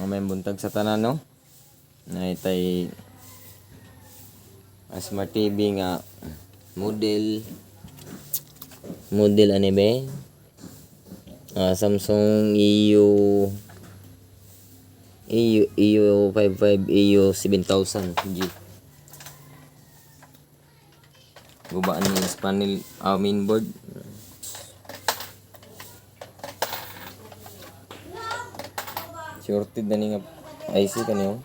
Mga may buntag sa tanan no. Na itay Smart TV nga model model ani be? Ah, Samsung EU EU EU 55 EU 7000 G. Gubaan sa panel ah, mainboard. Shorted na ni nga IC kaniyo.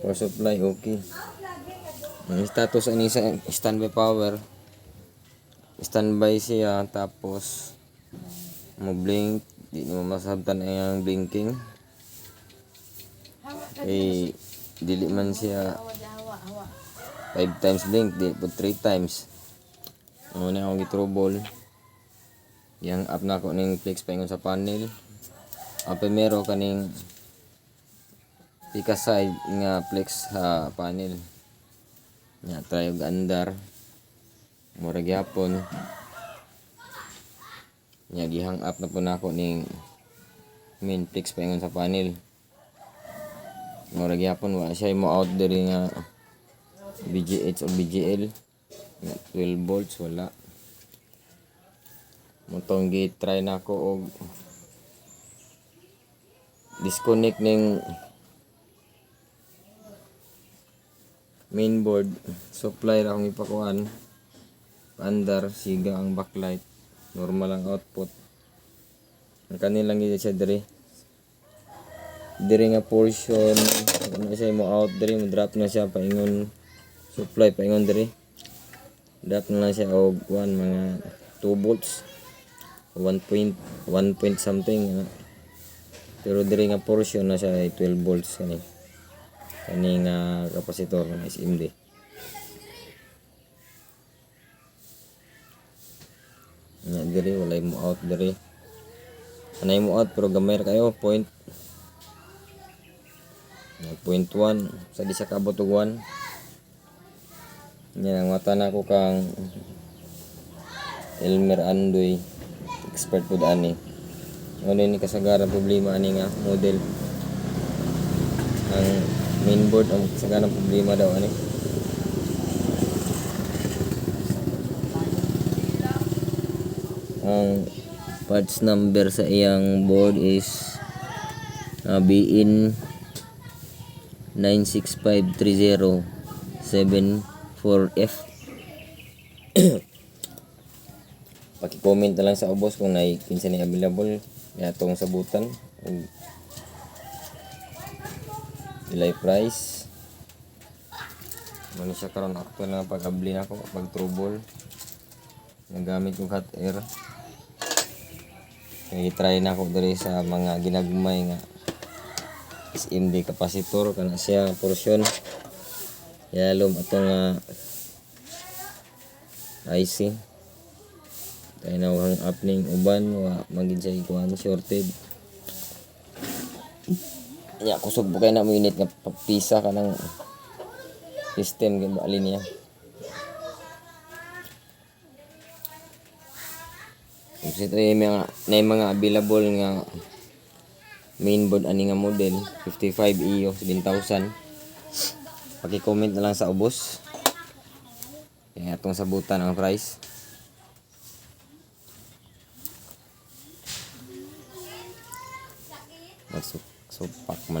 Power supply okay. Ang status ani sa standby power. Standby siya tapos mo blink di mo masabtan ang blinking. Eh dili man siya 5 times blink, di po 3 times. Ano na akong gitrouble. Yang up na ako ning flex paingon sa panel. Ang primero kaning pika side nga flex sa panel. Nya try og andar. Mura gyapon. Nya gihang up na po nako ning main flex paingon sa panel. Mura gyapon wa siya mo out diri nga BGH o BGL. Nga 12 volts wala. Mutong gate try na ako og disconnect ning mainboard supply ra akong ipakuan. Andar siga ang backlight. Normal ang output. Ang kanilang gid siya diri. Diri nga portion. Ano siya mo out diri mo drop na siya paingon. Supply paingon diri. Drop na lang siya og kuan mga 2 volts 1 point 1 point something ano. pero diri nga portion na siya ay 12 volts kani. Kani nga kapasitor ng SMD nga diri walay mo out diri. Anay mo out pero gamay ra kayo point. Nga, point 1 sa di sa kabot og 1 yan ang mata na ko kang Elmer Andoy expert po ani ano ni kasagaran problema ani nga model? Ang mainboard ang kasagaran problema daw ani ang parts number sa iyang board is uh, BIN 9653074F Paki-comment na lang sa ubos kung nai kinsa ni available yatong sabutan. Ug delay price. Mano siya karon? Actual nga pag-abli nako pag trouble nagamit kong hot air. Kaya try na ako diri sa mga ginagmay nga SMD capacitor. Kana siya portion yalom atong uh, IC tayo na wang up ning uban wa magid sa ikuan shorted. Ya kusog po kayo na mo unit nga pisa ka ng system kay bali niya Kasi ito yung mga, na yung mga available nga mainboard ani nga model 55 EO 7000 paki-comment na lang sa ubos. Kaya itong sabutan ang price Masuk, supak man lang